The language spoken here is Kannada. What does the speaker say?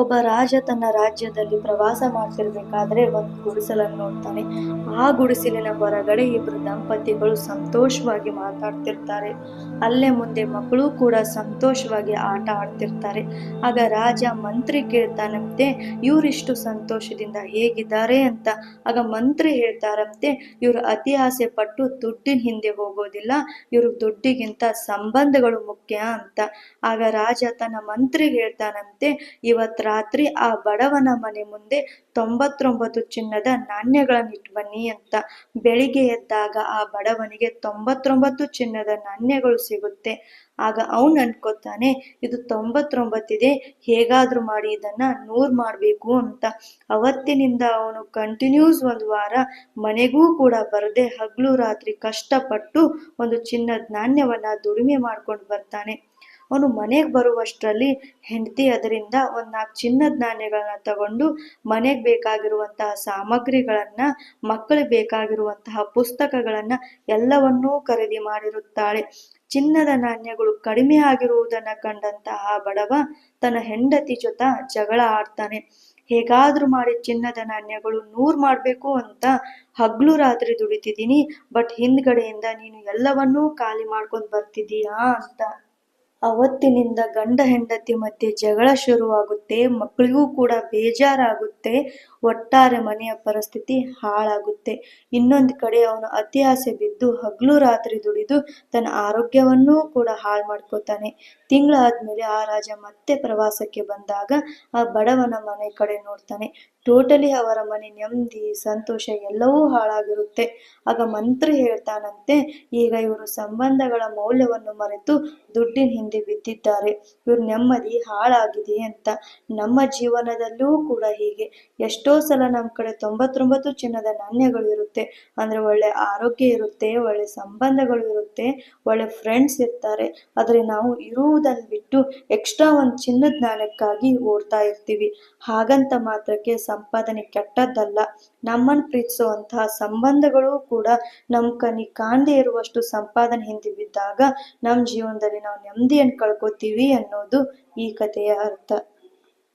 ಒಬ್ಬ ರಾಜ ತನ್ನ ರಾಜ್ಯದಲ್ಲಿ ಪ್ರವಾಸ ಮಾಡ್ತಿರ್ಬೇಕಾದ್ರೆ ಒಂದು ಗುಡಿಸಲನ್ನು ನೋಡ್ತಾನೆ. ಆ ಗುಡಿಸಲಿನ ಹೊರಗಡೆ ಇಬ್ಬರು ದಂಪತಿಗಳು ಸಂತೋಷವಾಗಿ ಮಾತಾಡ್ತಿರ್ತಾರೆ. ಅಲ್ಲೇ ಮುಂದೆ ಮಕ್ಕಳು ಕೂಡ ಸಂತೋಷವಾಗಿ ಆಟ ಆಡ್ತಿರ್ತಾರೆ. ಆಗ ರಾಜ ಮಂತ್ರಿ ಕೇಳ್ತಾನಂತೆ, ಇವರಿಷ್ಟು ಸಂತೋಷದಿಂದ ಹೇಗಿದ್ದಾರೆ ಅಂತ? ಆಗ ಮಂತ್ರಿ ಹೇಳ್ತಾರಂತೆ, ಇವರು ಅತಿ ಆಸೆ ಪಟ್ಟು ದುಡ್ಡಿನ ಹಿಂದೆ ಹೋಗೋದಿಲ್ಲ, ಇವರು ದುಡ್ಡಿಗಿಂತ ಸಂಬಂಧಗಳು ಮುಖ್ಯ ಅಂತ. ಆಗ ರಾಜ ತನ್ನ ಮಂತ್ರಿ ಹೇಳ್ತಾನಂತೆ ಇವತ್ ರಾತ್ರಿ ಆ ಬಡವನ ಮನೆ ಮುಂದೆ ತೊಂಬತ್ತೊಂಬತ್ತು ಚಿನ್ನದ ನಾಣ್ಯಗಳನ್ನು ಇಟ್ಟು ಬನ್ನಿ ಅಂತ ಬೆಳಿಗ್ಗೆ ಎದ್ದಾಗ ಆ ಬಡವನಿಗೆ ತೊಂಬತ್ತೊಂಬತ್ತು ಚಿನ್ನದ ನಾಣ್ಯಗಳು ಸಿಗುತ್ತೆ. ಆಗ ಅವನು ಅನ್ಕೋತಾನೆ, ಇದು ತೊಂಬತ್ತೊಂಬತ್ತಿದೆ, ಹೇಗಾದ್ರೂ ಮಾಡಿ ಇದನ್ನ ನೂರ್ ಮಾಡ್ಬೇಕು ಅಂತ. ಅವತ್ತಿನಿಂದ ಅವನು ಕಂಟಿನ್ಯೂಸ್ ಒಂದು ವಾರ ಮನೆಗೂ ಕೂಡ ಬರದೆ ಹಗಲು ರಾತ್ರಿ ಕಷ್ಟಪಟ್ಟು ಒಂದು ಚಿನ್ನದ ನಾಣ್ಯವನ್ನ ದುಡಿಮೆ ಮಾಡ್ಕೊಂಡು ಬರ್ತಾನೆ. ಅವನು ಮನೆಗೆ ಬರುವಷ್ಟರಲ್ಲಿ ಹೆಂಡತಿ ಅದರಿಂದ ಒಂದು ನಾಲ್ಕು ಚಿನ್ನದ ನಾಣ್ಯಗಳನ್ನ ತಗೊಂಡು ಮನೆಗೆ ಬೇಕಾಗಿರುವಂತಹ ಸಾಮಗ್ರಿಗಳನ್ನ, ಮಕ್ಕಳಿಗೆ ಬೇಕಾಗಿರುವಂತಹ ಪುಸ್ತಕಗಳನ್ನ ಎಲ್ಲವನ್ನೂ ಖರೀದಿ ಮಾಡಿರುತ್ತಾಳೆ. ಚಿನ್ನದ ನಾಣ್ಯಗಳು ಕಡಿಮೆ ಆಗಿರುವುದನ್ನ ಕಂಡಂತಹ ಬಡವ ತನ್ನ ಹೆಂಡತಿ ಜೊತೆ ಜಗಳ ಆಡ್ತಾನೆ. ಹೇಗಾದ್ರೂ ಮಾಡಿ ಚಿನ್ನದ ನಾಣ್ಯಗಳು ನೂರ್ ಮಾಡ್ಬೇಕು ಅಂತ ಹಗ್ಲು ರಾತ್ರಿ ದುಡಿತಿದ್ದೀನಿ, ಬಟ್ ಹಿಂದ್ಗಡೆಯಿಂದ ನೀನು ಎಲ್ಲವನ್ನೂ ಖಾಲಿ ಮಾಡ್ಕೊಂಡ್ ಬರ್ತಿದ್ದೀಯಾ ಅಂತ. ಅವತ್ತಿನಿಂದ ಗಂಡ ಹೆಂಡತಿ ಮಧ್ಯೆ ಜಗಳ ಶುರುವಾಗುತ್ತೆ ಮಕ್ಕಳಿಗೂ ಕೂಡ ಬೇಜಾರಾಗುತ್ತೆ. ಒಟ್ಟಾರೆ ಮನೆಯ ಪರಿಸ್ಥಿತಿ ಹಾಳಾಗುತ್ತೆ. ಇನ್ನೊಂದು ಕಡೆ ಅವನು ಅತಿ ಆಸೆ ಬಿದ್ದು ಹಗಲು ರಾತ್ರಿ ದುಡಿದು ತನ್ನ ಆರೋಗ್ಯವನ್ನೂ ಕೂಡ ಹಾಳು ಮಾಡ್ಕೋತಾನೆ. ತಿಂಗಳಾದ್ಮೇಲೆ ಆ ರಾಜ ಮತ್ತೆ ಪ್ರವಾಸಕ್ಕೆ ಬಂದಾಗ ಆ ಬಡವನ ಮನೆ ಕಡೆ ನೋಡ್ತಾನೆ. ಟೋಟಲಿ ಅವರ ಮನೆ ನೆಮ್ಮದಿ, ಸಂತೋಷ ಎಲ್ಲವೂ ಹಾಳಾಗಿರುತ್ತೆ. ಆಗ ಮಂತ್ರಿ ಹೇಳ್ತಾನಂತೆ, ಈಗ ಇವರು ಸಂಬಂಧಗಳ ಮೌಲ್ಯವನ್ನು ಮರೆತು ದುಡ್ಡಿನ ಹಿಂದೆ ಬಿದ್ದಿದ್ದಾರೆ. ಇವ್ರ ನೆಮ್ಮದಿ ಹಾಳಾಗಿದೆ ಅಂತ. ನಮ್ಮ ಜೀವನದಲ್ಲೂ ಕೂಡ ಹೀಗೆ. ಎಷ್ಟೋ ಸಲ ನಮ್ಮ ಕಡೆ ತೊಂಬತ್ತೊಂಬತ್ತು ಚಿನ್ನದ ನಾಣ್ಯಗಳು ಇರುತ್ತೆ. ಅಂದ್ರೆ ಒಳ್ಳೆ ಆರೋಗ್ಯ ಇರುತ್ತೆ, ಒಳ್ಳೆ ಸಂಬಂಧಗಳು ಇರುತ್ತೆ, ಒಳ್ಳೆ ಫ್ರೆಂಡ್ಸ್ ಇರ್ತಾರೆ. ಆದ್ರೆ ನಾವು ಇರುವುದನ್ನು ಬಿಟ್ಟು ಎಕ್ಸ್ಟ್ರಾ ಒಂದು ಚಿನ್ನದ ನಾಣ್ಯಕ್ಕಾಗಿ ಓಡ್ತಾ ಇರ್ತೀವಿ. ಹಾಗಂತ ಮಾತ್ರಕ್ಕೆ ಸಂಪಾದನೆ ಕೆಟ್ಟದ್ದಲ್ಲ. ನಮ್ಮನ್ನು ಪ್ರೀತಿಸುವಂತಹ ಸಂಬಂಧಗಳು ಕೂಡ ನಮ್ಮ ಕನಿ ಕಾಣದೇ ಇರುವಷ್ಟು ಸಂಪಾದನೆ ಹಿಂದೆ ಬಿದ್ದಾಗ ನಮ್ಮ ಜೀವನದಲ್ಲಿ ನಾವು ನೆಮ್ಮದಿಯನ್ನು ಕಳ್ಕೊತೀವಿ ಅನ್ನೋದು ಈ ಕಥೆಯ ಅರ್ಥ.